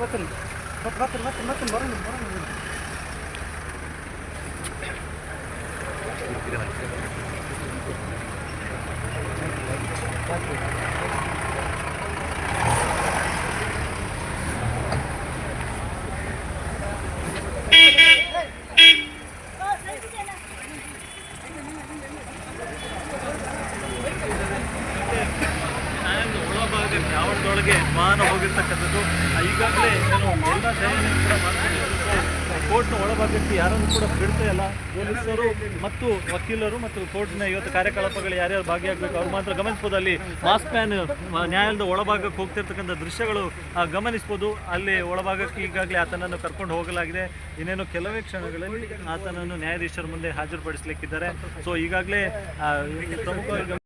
ಬರ್ತೀನಿ ಆವರಣದೊಳಗೆ ವಾಹನ ಹೋಗಿರ್ತಕ್ಕಂಥದ್ದು. ಈಗಾಗಲೇ ಏನು ಎಲ್ಲ ಮಾಡ್ಕೊಂಡಿದ್ದು ಕೋರ್ಟ್ನ ಒಳಭಾಗಕ್ಕೆ ಯಾರನ್ನು ಕೂಡ ಬಿಡ್ತಾ ಇಲ್ಲ. ಪೊಲೀಸರು ಮತ್ತು ವಕೀಲರು ಮತ್ತು ಕೋರ್ಟ್ನ ಇವತ್ತು ಕಾರ್ಯಕಲಾಪಗಳು ಯಾರ್ಯಾರು ಭಾಗಿಯಾಗಬೇಕು, ಅವ್ರು ಮಾತ್ರ ಗಮನಿಸ್ಬೋದು. ಅಲ್ಲಿ ಮಾಸ್ ಮ್ಯಾನ್ ನ್ಯಾಯಾಲಯದ ಒಳಭಾಗಕ್ಕೆ ಹೋಗ್ತಿರ್ತಕ್ಕಂಥ ದೃಶ್ಯಗಳು ಗಮನಿಸ್ಬೋದು. ಅಲ್ಲಿ ಒಳಭಾಗಕ್ಕೆ ಈಗಾಗಲೇ ಆತನನ್ನು ಕರ್ಕೊಂಡು ಹೋಗಲಾಗಿದೆ. ಇನ್ನೇನು ಕೆಲವೇ ಕ್ಷಣಗಳಲ್ಲಿ ಆತನನ್ನು ನ್ಯಾಯಾಧೀಶರ ಮುಂದೆ ಹಾಜರುಪಡಿಸಲಿಕ್ಕಿದ್ದಾರೆ. ಸೊ ಈಗಾಗಲೇ ಪ್ರಮುಖವಾಗಿ